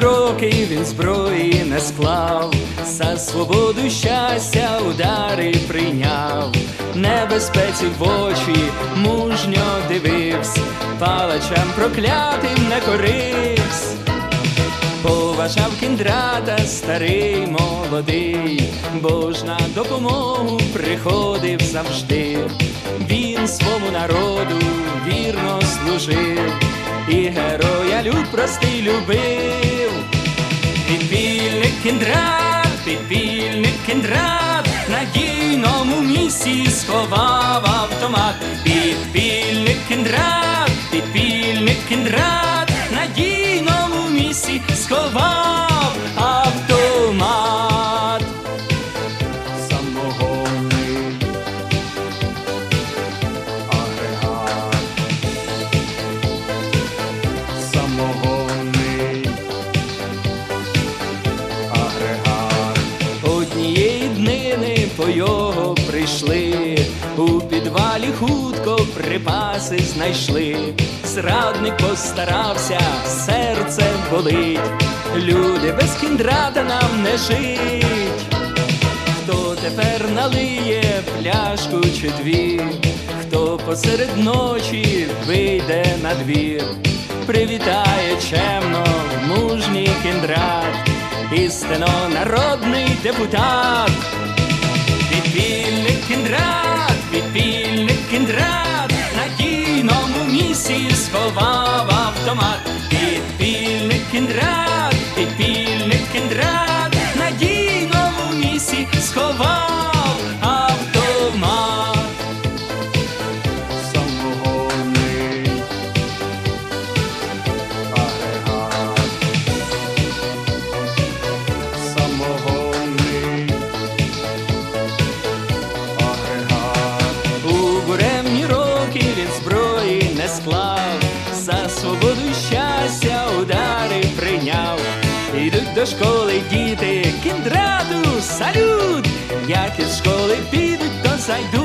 роки він зброї не склав, за свободу щастя удари прийняв, небезпеці в очі мужньо дивився, палачам проклятим не коривсь. Поважав кіндрата старий молодий, бо на допомогу приходив завжди. Він свому народу вірно служив, і героя люд простий любив. Підпільник кіндрат, підпільник драт, на дійному місці сховав автомат. Підпільник кіндрат, підпільник драт, на дійному місці сховав його прийшли, у підвалі хутко припаси знайшли. Зрадник постарався, серце болить. Люди без кіндрата нам не жить. Хто тепер налиє пляшку чи дві, хто посеред ночі вийде на двір, привітає чемно мужній кіндрат, істинно народний депутат. Підпільник кіндрат, підпільник кіндрат, на дійному місці сховав автомат. Підпільник кіндрат, підпільник прийняв. Ідуть до школи діти, кіндраду, салют, як із школи підуть, то зайдуть.